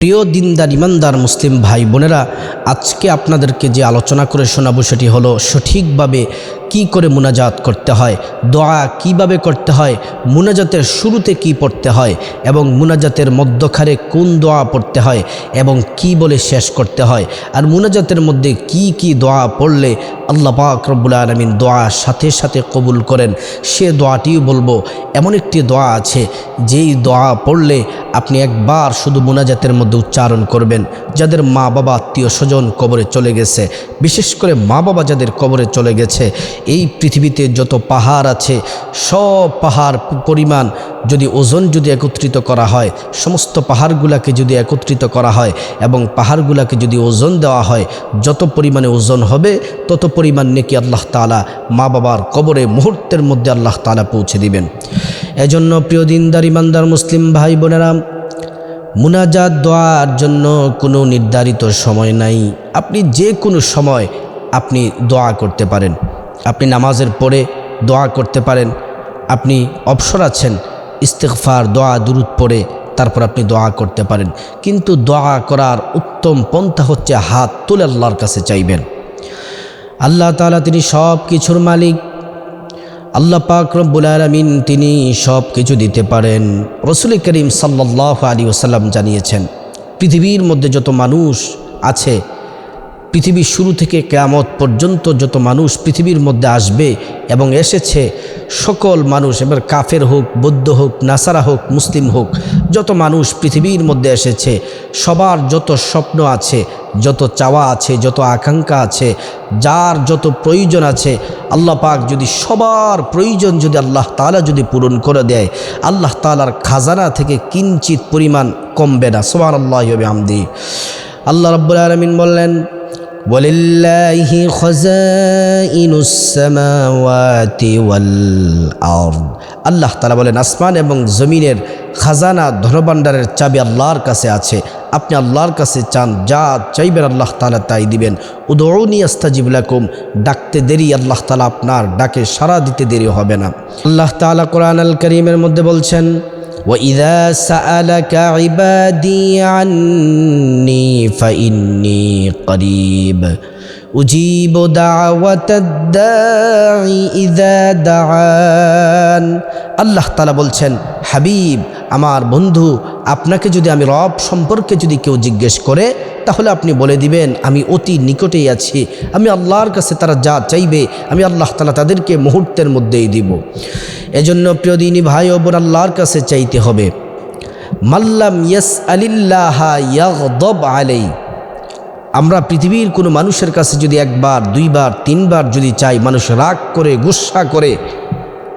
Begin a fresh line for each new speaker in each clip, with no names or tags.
প্রিয় দিনদার, ইমানদার মুসলিম ভাই বোনেরা আজকে আপনাদেরকে যে আলোচনা করে শোনাবো সেটি হলো সঠিকভাবে কি করে মুনাজাত করতে হয়? দোয়া কীভাবে করতে হয়? মুনাজাতের শুরুতে কি পড়তে হয়? এবং মুনাজাতের মধ্যখানে কোন দোয়া পড়তে হয়? এবং কি বলে শেষ করতে হয়? আর মুনাজাতের মধ্যে কি কি দোয়া পড়লে আল্লাহ পাক রব্বুল আলমিন দোয়া সাথে সাথে কবুল করেন? সে দোয়াটিও বলব, এমন একটি দোয়া আছে, যেই দোয়া পড়লে আপনি একবার শুধু মুনাজাতের মধ্যে উচ্চারণ করবেন। যাদের মা বাবা আত্মীয় স্বজন কবরে চলে গেছে, বিশেষ করে মা বাবা যাদের কবরে চলে গেছে এই পৃথিবীতে যত পাহাড় আছে, সব পাহাড় পরিমাণ যদি ওজন যদি একত্রিত করা হয়, সমস্ত পাহাড়গুলাকে যদি একত্রিত করা হয় এবং পাহাড়গুলাকে যদি ওজন দেওয়া হয়, যত পরিমাণে ওজন হবে, তত পরিমাণ নেকি আল্লাহ তালা মা বাবার কবরে মুহূর্তের মধ্যে আল্লাহ তালা পৌঁছে দিবেন। এজন্য প্রিয় দিনদার, ইমানদার মুসলিম ভাই বোনেরা, মুনাজাত দোয়ার জন্য কোনো নির্ধারিত সময় নাই। আপনি যে কোনো সময় আপনি দোয়া করতে পারেন। আপনি নামাজের পরে দোয়া করতে পারেন। আপনি অবসর আছেন ইস্তেকফার দোয়া, দুরুদ পড়ে তারপর আপনি দোয়া করতে পারেন। কিন্তু দোয়া করার উত্তম পন্থা হচ্ছে হাত তুলে আল্লাহর কাছে চাইবেন। আল্লাহ তালা তিনি সব কিছুর মালিক। আল্লাহ পাক রব্বুল আলমিন তিনি সব কিছু দিতে পারেন। রসুল করিম সাল্লাহ আলী ওসাল্লাম জানিয়েছেন, পৃথিবীর মধ্যে যত মানুষ আছে পৃথিবীর শুরু থেকে কেয়ামত পর্যন্ত যত মানুষ পৃথিবীর মধ্যে আসবে এবং এসেছে, সকল মানুষ, এবার কাফের হোক, বৌদ্ধ হোক, নাসারা হোক, মুসলিম হোক, যত মানুষ পৃথিবীর মধ্যে এসেছে, সবার যত স্বপ্ন আছে, যত চাওয়া আছে, যত আকাঙ্ক্ষা আছে, যার যত প্রয়োজন আছে, আল্লাহ পাক যদি সবার প্রয়োজন যদি আল্লাহ তালা যদি পূরণ করে দেয়, আল্লাহ তালার খাজানা থেকে কিঞ্চিত পরিমাণ কমবে না। সোমান আল্লাহ হবে আমদি আল্লাহ রব্বুল আলমিন বললেন ولله خزائن السماوات والأرض আল্লাহ তালা বলেন আসমান এবং জমিনের খাজানা ধনভাণ্ডারের চাবি আল্লাহর কাছে আছে আপনি আল্লাহর কাছে চান যা চাইবেন আল্লাহ তালা তাই দিবেন উদৌনি আস্তাজিবুলাকুম ডাকতে দেরি আল্লাহ তালা আপনার ডাকে সারা দিতে দেরি হবে না আল্লাহ তালা কোরআন আল করিমের মধ্যে বলছেন وإذا سألك عبادي عني فإني قريب أجيب دعوة الداعي إذا دعان আল্লাহ তালা বলছেন হাবিব আমার বন্ধু আপনাকে যদি আমি রব সম্পর্কে যদি কেউ জিজ্ঞেস করে, তাহলে আপনি বলে দিবেন, আমি অতি নিকটেই আছি, আমি আল্লাহর কাছে তারা যা চাইবে, আমি আল্লাহ তালা তাদেরকে মুহূর্তের মধ্যেই দিব। এজন্য প্রিয় দিনী ভাই ও বোন, আল্লাহর কাছে চাইতে হবে মাল্লাম ইয়াস আলিল্লাহা আলাই। আমরা পৃথিবীর কোনো মানুষের কাছে যদি একবার, দুইবার, তিনবার যদি চাই, মানুষ রাগ করে, গুসা করে,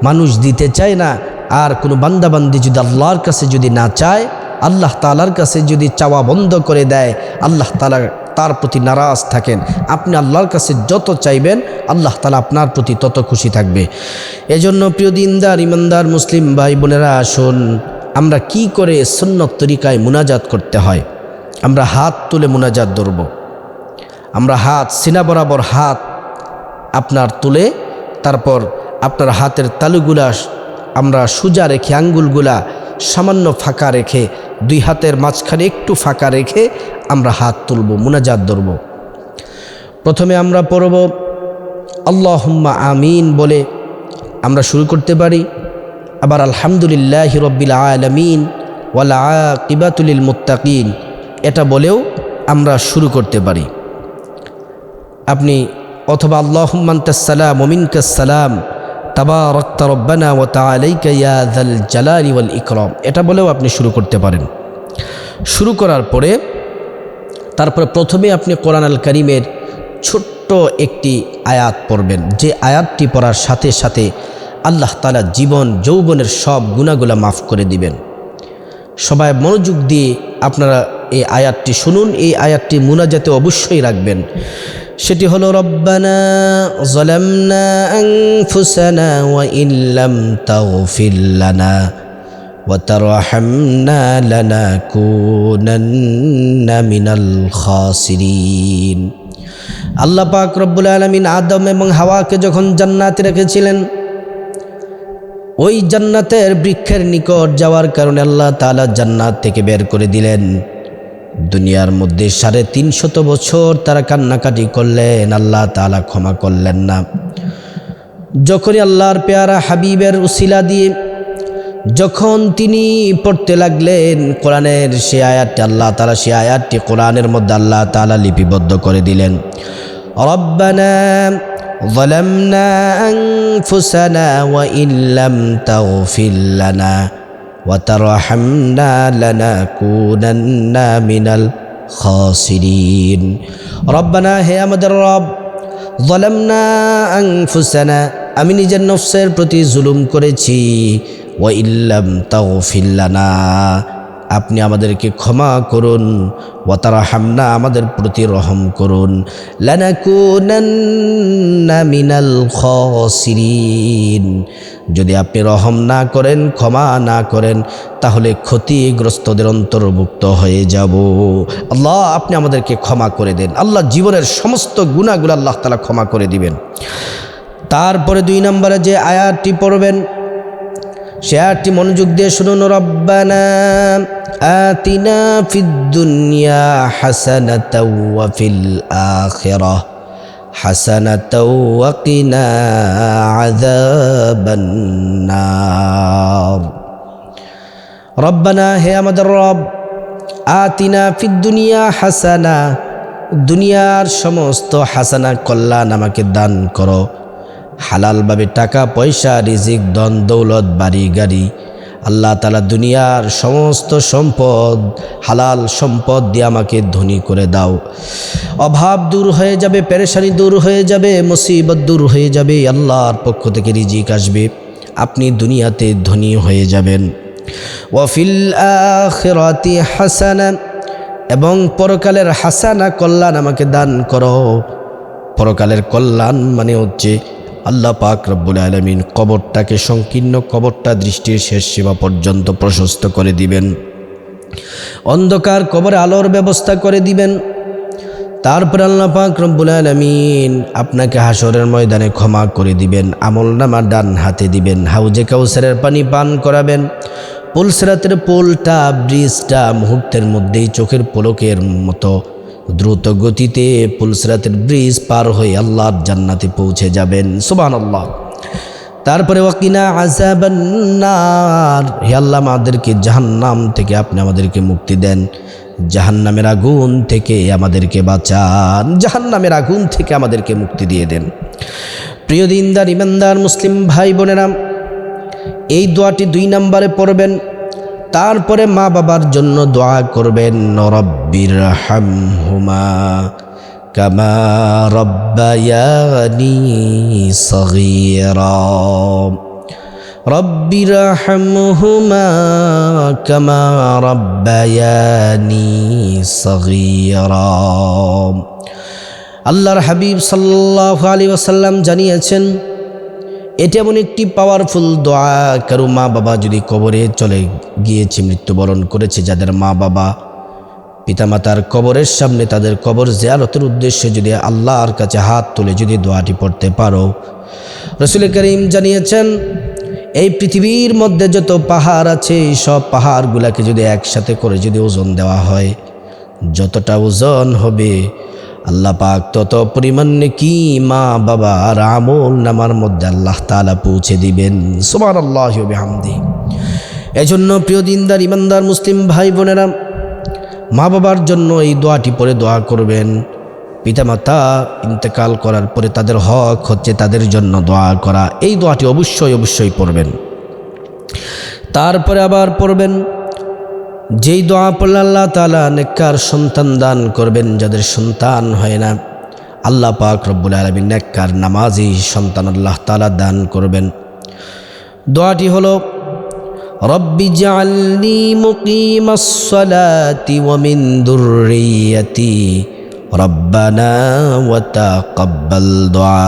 মানুষ দিতে চায় না আর কোনো বান্দাবান্দি যদি আল্লাহর কাছে যদি না চায়, আল্লাহ তালার কাছে যদি চাওয়া বন্ধ করে দেয়, আল্লাহ তালা তার প্রতি নারাজ থাকেন। আপনি আল্লাহর কাছে যত চাইবেন, আল্লাহ তালা আপনার প্রতি তত খুশি থাকবে। এজন্য প্রিয় দিনদার, ইমানদার, মুসলিম ভাই বোনেরা, আসুন আমরা কি করে সন্ন্যত তরিকায় মুনাজাত করতে হয়? আমরা হাত তুলে মুনাজাত ধরব। আমরা হাত, সিনা বরাবর হাত আপনার তুলে, তারপর আপনার হাতের তালুগুলা আমরা সোজা রেখে আঙ্গুলগুলা সামান্য ফাঁকা রেখে দুই হাতের মাঝখানে একটু ফাঁকা রেখে আমরা হাত তুলব, মুনাজাত ধরব। প্রথমে আমরা পড়ব, আল্লাহম্মা আমিন বলে আমরা শুরু করতে পারি। আবার আলহামদুলিল্লাহ রব্বিল আলমিন ওয়ালা কিবাতুলিল মুত্তাকিন এটা বলেও আমরা শুরু করতে পারি। আপনি, অথবা আল্লাহম্মান্তাসালাম ওমিনকাসালাম তাবা ও ইকরম। এটা বলেও আপনি শুরু করতে পারেন। শুরু করার পরে, তারপরে প্রথমে আপনি কোরআন আল করিমের ছোট্ট একটি আয়াত পড়বেন। যে আয়াতটি পড়ার সাথে সাথে আল্লাহ তালা জীবন, যৌবনের সব গুণাগুলা মাফ করে দিবেন। সবাই মনোযোগ দিয়ে আপনারা এই আয়াতটি শুনুন। এই আয়াতটি মুনাজাতে অবশ্যই রাখবেন। সেটি হলো, রব্বানা ওয়া মিনাল আল্লাহ পাক রব্বুল আলামিন আদম এবং হাওয়াকে যখন জান্নাতে রেখেছিলেন, ওই জান্নাতের বৃক্ষের নিকট যাওয়ার কারণে আল্লাহ তালা জান্নাত থেকে বের করে দিলেন। দুনিয়ার মধ্যে সাড়ে তিনশত বছর তারা কান্নাকাটি করলেন আল্লাহ তালা ক্ষমা করলেন না যখনই আল্লাহর পেয়ারা হাবিবের উসিলা দিয়ে যখন তিনি পড়তে লাগলেন কোরআনের সে আয়াতটি আল্লাহ তালা সে আয়াতটি কোরআনের মধ্যে আল্লাহ তালা লিপিবদ্ধ করে দিলেন রব্বানা ظلمنا أنفسنا وإن لم تغفر لنا وترحمنا لنكونن من الخاسرين ربنا هي আমাদের রব ظلمنا أنفسنا আমি নিজের নফসের প্রতি জুলুম করেছি ও ইল্লাম তাগফির লানা আপনি আমাদেরকে ক্ষমা করুন ওয়াতারা হামনা আমাদের প্রতি রহম করুন। খসিরিন। যদি আপনি রহম না করেন, ক্ষমা না করেন, তাহলে ক্ষতিগ্রস্তদের অন্তর্ভুক্ত হয়ে যাব। আল্লাহ, আপনি আমাদেরকে ক্ষমা করে দেন। আল্লাহ জীবনের সমস্ত গুণাগুলো আল্লাহ তালা ক্ষমা করে দিবেন। তারপরে দুই নম্বরে যে আয়াতটি পড়বেন আয়াতটি মনোযোগ দিয়ে শুনুন, রব্বানা আতিনা ফিদ দুনিয়া হাসানাতাও ওয়া ফিল আখিরাহ হাসানাতাও ওয়া কিনা আযাবান নার। রব্বানা, হে আমাদের রব, আতিনা ফিদ দুনিয়া হাসানা, দুনিয়ার সমস্ত হাসানা কল্যাণ আমাকে দান করো। হালালভাবে টাকা, পয়সা, রিজিক দন দৌলত, বাড়ি, গাড়ি, আল্লাহ তালা দুনিয়ার সমস্ত সম্পদ, হালাল সম্পদ দিয়ে আমাকে ধনী করে দাও। অভাব দূর হয়ে যাবে, পেরেশানি দূর হয়ে যাবে, মুসিবত দূর হয়ে যাবে, আল্লাহর পক্ষ থেকে রিজিক আসবে। আপনি দুনিয়াতে ধনী হয়ে যাবেন। ওয়াফিল আখিরাতি হাসানা, এবং পরকালের হাসানা কল্যাণ আমাকে দান করো। পরকালের কল্যাণ মানে হচ্ছে আল্লাহ পাক রব্বুল আলমিন কবরটাকে সংকীর্ণ কবরটা দৃষ্টির শেষ সীমা পর্যন্ত প্রশস্ত করে দিবেন। অন্ধকার কবরে আলোর ব্যবস্থা করে দিবেন। তারপর আল্লাহ পাক রব্বুল আলমিন আপনাকে হাসরের ময়দানে ক্ষমা করে দিবেন, আমল নামা ডান হাতে দিবেন, হাউজে কাউসারের পানি পান করাবেন। পুলসরাতের পোলটা, ব্রিজটা মুহূর্তের মধ্যেই চোখের পোলকের মতো দ্রুত গতিতে পুলসরাতের ব্রিজ পার হয়ে আল্লাহর জান্নাতে পৌঁছে যাবেন। সুবান আল্লাহ তারপরে ওয়াকিনা আজাবান্নার হে আল্লাহ, আমাদেরকে জাহান্নাম থেকে আপনি আমাদেরকে মুক্তি দেন। জাহান্নামের আগুন থেকে আমাদেরকে বাঁচান। জাহান্নামের আগুন থেকে আমাদেরকে মুক্তি দিয়ে দেন। প্রিয় দিনদার, ইমানদার, মুসলিম ভাই বোনেরা এই দোয়াটি দুই নম্বরে পড়বেন। তারপরে মা বাবার জন্য দোয়া করবেন, রব্বির হামহুমা কামা রব্বায়ানি সগীরা। রব্বির হামহুমা কামা রব্বায়ানি সগীরা। আল্লাহর হাবিব সাল্লাল্লাহু আলাইহি ওয়াসাল্লাম জানিয়েছেন এটা এমন একটি পাওয়ারফুল দোয়া। কারও মা বাবা যদি কবরে চলে গিয়েছে, মৃত্যুবরণ করেছে, যাদের মা বাবা পিতামাতার কবরের সামনে তাদের কবর জিয়ারতের উদ্দেশ্যে যদি আল্লাহর কাছে হাত তুলে যদি দোয়াটি পড়তে পারো। রসুল করিম জানিয়েছেন, এই পৃথিবীর মধ্যে যত পাহাড় আছে এই সব পাহাড়গুলাকে যদি একসাথে করে যদি ওজন দেওয়া হয়, যতটা ওজন হবে আল্লাহ পাক তত পরিমাণ কি মা বাবা আর আমল নামার মধ্যে আল্লাহ তালা পৌঁছে দিবেন। সুমান আল্লাহ হামদি এজন্য প্রিয় দিনদার ইমানদার মুসলিম ভাই বোনেরা, মা বাবার জন্য এই দোয়াটি পরে দোয়া করবেন। পিতামাতা, ইন্তেকাল করার পরে তাদের হক হচ্ছে তাদের জন্য দোয়া করা। এই দোয়াটি অবশ্যই অবশ্যই পড়বেন। তারপরে আবার পড়বেন যেই দোয়া পড়লে আল্লাহ তালা নেককার সন্তান দান করবেন, যাদের সন্তান হয় না, আল্লাহ পাক রব্বুল আলমী নেককার নামাজি সন্তান আল্লাহ তালা দান করবেন। দোয়াটি হলো, রব্বি জালনি মুকিমাসসালাতি ওয়া মিন দুররিয়াতি রব্বানা ওয়া তাকাব্বাল দুআ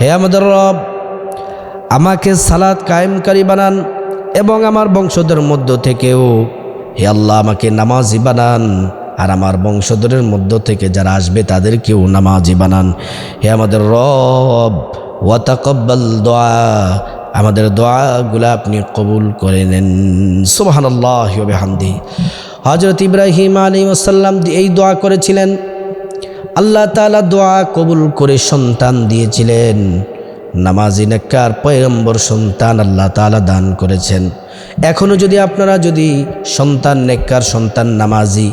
হে আমাদের রব, আমাকে সালাত কায়েমকারী বানান এবং আমার বংশধর মধ্য থেকেও। হে আল্লাহ, আমাকে নামাজি বানান। আর আমার বংশধরের মধ্য থেকে যারা আসবে, তাদেরকেও নামাজি বানান। হে আমাদের রব, ওয়াতাকব্বাল দোয়া। আমাদের দোয়াগুলো আপনি কবুল করে নেন। সুবাহান আল্লাহ হামদি হজরত ইব্রাহিম আলী ওসাল্লাম এই দোয়া করেছিলেন। আল্লাহ তালা দোয়া কবুল করে সন্তান দিয়েছিলেন। নামাজি নেককার পয়গম্বর সন্তান আল্লাহ তালা দান করেছেন। এখনও যদি আপনারা যদি সন্তান নেককার, সন্তান নামাজি,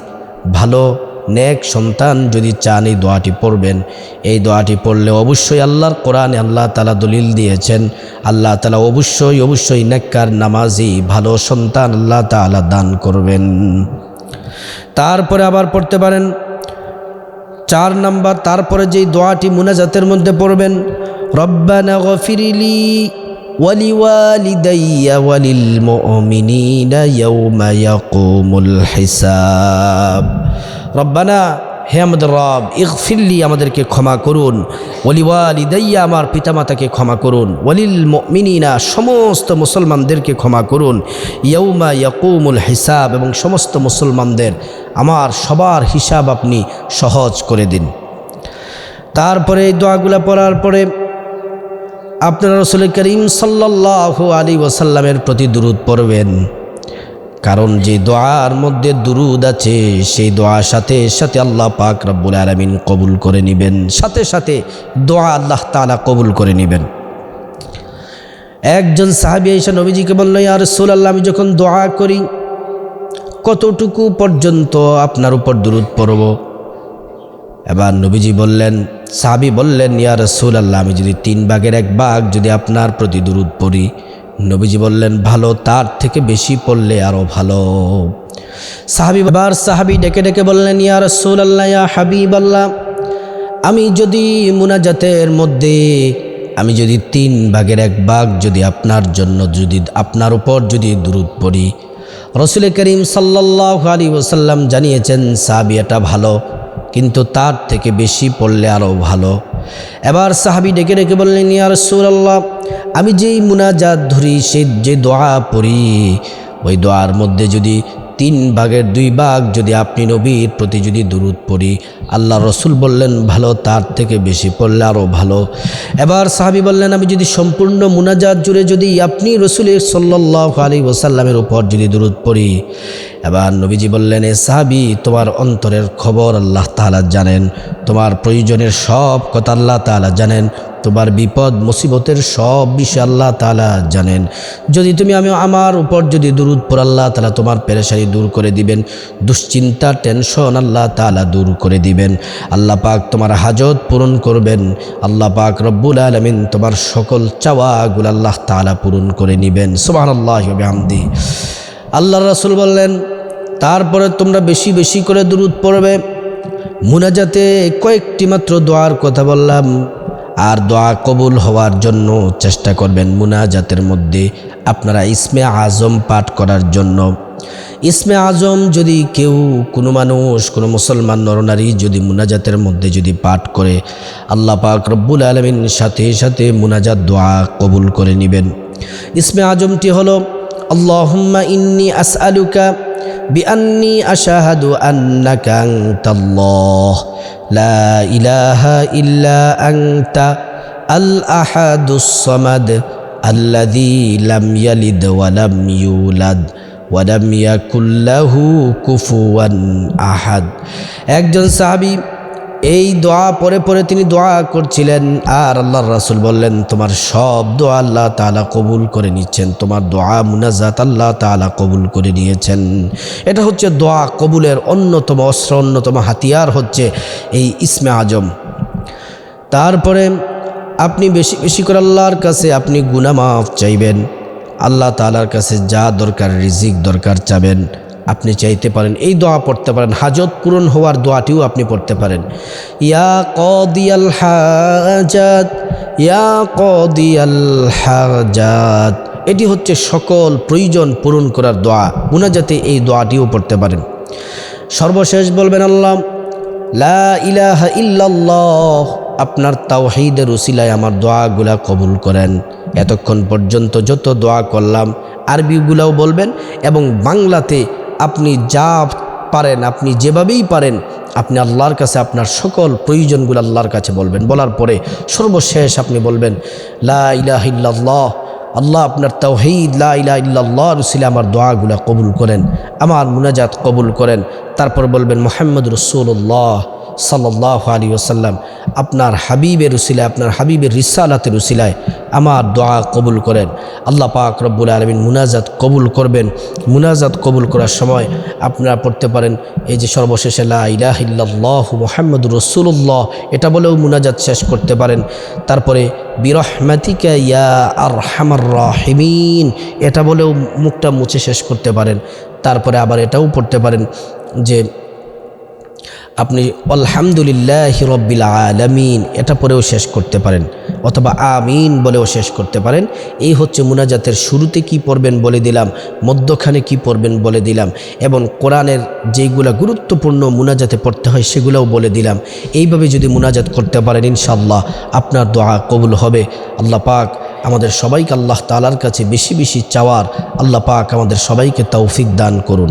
ভালো, নেক সন্তান যদি চান, এই দোয়াটি পড়বেন। এই দোয়াটি পড়লে অবশ্যই আল্লাহর কোরআনে আল্লাহ তালা দলিল দিয়েছেন। আল্লাহ তালা অবশ্যই অবশ্যই নেককার, নামাজি, ভালো সন্তান আল্লাহ তালা দান করবেন। তারপরে আবার পড়তে পারেন, চার নাম্বার, তারপরে যেই দোয়াটি মুনাজাতের মধ্যে পড়বেন রব্বানা গফিরিলি ওয়ালিওয়ালিদাইয়া ওয়ালিল মুমিনিনা ইয়াউমা ইয়াকুমুল হিসাব। রব্বানা, হে আমাদের রব ইগফিল্লি আমাদেরকে ক্ষমা করুন। ওয়ালিওয়ালিদাইয়া আমার পিতামাতাকে ক্ষমা করুন। ওয়ালিল মিনিনা সমস্ত মুসলমানদেরকে ক্ষমা করুন। ইয়ৌমা ইয়াকুমুল হিসাব এবং সমস্ত মুসলমানদের আমার সবার হিসাব আপনি সহজ করে দিন। তারপরে এই দোয়াগুলো পড়ার পরে আপনারা রসুল করিম সাল্লাহ আলী ওসাল্লামের প্রতি দুরুদ পড়বেন। কারণ যে দোয়ার মধ্যে দুরুদ আছে, সেই দোয়ার সাথে সাথে আল্লাহ পাক রব্বুল আলমিন কবুল করে নেবেন। সাথে সাথে দোয়া আল্লাহ তালা কবুল করে নেবেন। একজন সাহাবি এসে নবীজিকে বলল আর আল্লাহ আমি যখন দোয়া করি, কতটুকু পর্যন্ত আপনার উপর দুরুদ পড়ব? এবার নবীজি বললেন সাহাবি বললেন, ইয়া রসুল আল্লাহ আমি যদি তিন ভাগের এক ভাগ যদি আপনার প্রতি দুরুদ পড়ি? নবীজি বললেন, ভালো, তার থেকে বেশি পড়লে আরও ভালো। সাহাবি বাবার সাহাবি ডেকে ডেকে বললেন, ইয়া রসুল আল্লাহ ইয়া হাবিব আল্লাহ আমি যদি মুনাজাতের মধ্যে, আমি যদি তিন ভাগের এক ভাগ যদি আপনার জন্য যদি, আপনার উপর যদি দূরত পড়ি? রসুল করিম সাল্লাহ আলী ওসাল্লাম জানিয়েছেন, সাহাবি, এটা ভালো। কিন্তু তার থেকে বেশি পড়লে আরও ভালো। এবার সাহাবি ডেকে ডেকে বললেন ইয়ার সুরাল্লাহ আমি যেই মুনাজাত ধরি, সে যে দোয়া পড়ি, ওই দোয়ার মধ্যে যদি তিন ভাগের দুই ভাগ যদি আপনি নবীর প্রতি যদি দূরত পড়ি আল্লাহ রসুল বললেন, ভালো তার থেকে বেশি পড়লে আরও ভালো। এবার সাহাবি বললেন, আমি যদি সম্পূর্ণ মুনাজাত জুড়ে যদি আপনি রসুলের সাল্লাহ আলী ওসাল্লামের উপর যদি দূরত পড়ি। এবার নবীজি বললেন, এ সাহাবি, তোমার অন্তরের খবর আল্লাহ তালা জানেন, তোমার প্রয়োজনের সব কথা আল্লাহ তালা জানেন, তোমার বিপদ, মুসিবতের সব বিষয় আল্লাহ তালা জানেন। যদি তুমি আমি আমার উপর যদি দুরুদ পর আল্লাহ তালা তোমার পেরেশানি দূর করে দিবেন, দুশ্চিন্তা, টেনশন আল্লাহ তালা দূর করে দিবেন। আল্লাহ পাক তোমার হাজত পূরণ করবেন। আল্লাহ পাক রব্বুল আলমিন তোমার সকল চাওয়াগুলো আল্লাহ তালা পূরণ করে নিবেন। সুবাহ আল্লাহ আমদি আল্লাহ রাসুল বললেন, তারপরে তোমরা বেশি বেশি করে দূরত পড়বে। মুনাজাতে কয়েকটি মাত্র দোয়ার কথা বললাম। আর দোয়া কবুল হওয়ার জন্য চেষ্টা করবেন মুনাজাতের মধ্যে আপনারা ইসমে আজম পাঠ করার জন্য। ইসমে আজম যদি কেউ কোনো মানুষ, কোনো মুসলমান নরনারী যদি মুনাজাতের মধ্যে যদি পাঠ করে, আল্লাহ পাক রব্বুল আলমিন সাথে সাথে মুনাজাত দোয়া কবুল করে নেবেন। ইসমে আজমটি হলো, আল্লাহুম্মা ইন্নি আসআলুকা বিআন্নি আশাহাদু আন্নাকা আনতাল্লাহ, লা ইলাহা ইল্লা আনতা আল আহাদুস সামাদ আল্লাযী লাম ইয়ালিদ ওয়া ইউলাদ। ওয়ালাম ইয়াকুল্লাহু কুফুয়ান আহাদ। একজন সাহাবী এই দোয়া পরে পরে তিনি দোয়া করছিলেন, আর আল্লাহর রাসুল বললেন, তোমার সব দোয়া আল্লাহ তালা কবুল করে নিচ্ছেন, তোমার দোয়া মুনাজাত আল্লাহ তালা কবুল করে নিয়েছেন। এটা হচ্ছে দোয়া কবুলের অন্যতম অস্ত্র, অন্যতম হাতিয়ার হচ্ছে এই ইসমে আজম। তারপরে আপনি বেশি বেশি করে আল্লাহর কাছে আপনি গুনামাফ চাইবেন। আল্লাহ তালার কাছে যা দরকার রিজিক দরকার চাবেন, আপনি চাইতে পারেন। এই দোয়া পড়তে পারেন। হাজত পূরণ হওয়ার দোয়াটিও আপনি পড়তে পারেন। ইয়া কদিয়াল হাজাত, ইয়া কদিয়াল হাজাত। এটি হচ্ছে সকল প্রয়োজন পূরণ করার দোয়া। উনা যাতে এই দোয়াটিও পড়তে পারেন। সর্বশেষ বলবেন আল্লাহ, লা ইলাহা ইল্লাল্লাহ আপনার তাওহিদের উসিলায় আমার দোয়াগুলা কবুল করেন। এতক্ষণ পর্যন্ত যত দোয়া করলাম, আরবিগুলাও বলবেন এবং বাংলাতে আপনি যা পারেন, আপনি যেভাবেই পারেন, আপনি আল্লাহর কাছে আপনার সকল প্রয়োজনগুলো আল্লাহর কাছে বলবেন। বলার পরে সর্বশেষ আপনি বলবেন, লা আল্লাহ আপনার তাওহিদ, লা ইলা ইল্লাল্লাহ রসিলে আমার দোয়াগুলা কবুল করেন, আমার মুনাজাত কবুল করেন। তারপর বলবেন মোহাম্মদ রসুল্লাহ সাল্লাহ আলী ওসাল্লাম আপনার হাবিবের উসিলায়, আপনার হাবিবের রিসালাতের উসিলায় আমার দোয়া কবুল করেন। আল্লাহ পাক রব্বুল আলমিন মুনাজাত কবুল করবেন। মুনাজাত কবুল করার সময় আপনারা পড়তে পারেন, এই যে সর্বশেষে লা ইলাহ ইল্লাল্লাহ মোহাম্মদ রসুল্লাহ এটা বলেও মুনাজাত শেষ করতে পারেন। তারপরে, বিরহমাতিকা ইয়া আর হামার রাহিমিন এটা বলেও মুখটা মুছে শেষ করতে পারেন। তারপরে আবার এটাও পড়তে পারেন যে আপনি আলহামদুলিল্লাহ রব্বিল আলামিন, এটা পরেও শেষ করতে পারেন, অথবা আমিন বলেও শেষ করতে পারেন। এই হচ্ছে মুনাজাতের শুরুতে কি পড়বেন বলে দিলাম, মধ্যখানে কি পড়বেন বলে দিলাম, এবং কোরআনের যেইগুলা গুরুত্বপূর্ণ মুনাজাতে পড়তে হয় সেগুলোও বলে দিলাম। এইভাবে যদি মুনাজাত করতে পারেন ইনশাল্লাহ আপনার দোয়া কবুল হবে। আল্লাহ পাক আমাদের সবাইকে আল্লাহ তালার কাছে বেশি বেশি চাওয়ার, আল্লাহ পাক আমাদের সবাইকে তৌফিক দান করুন।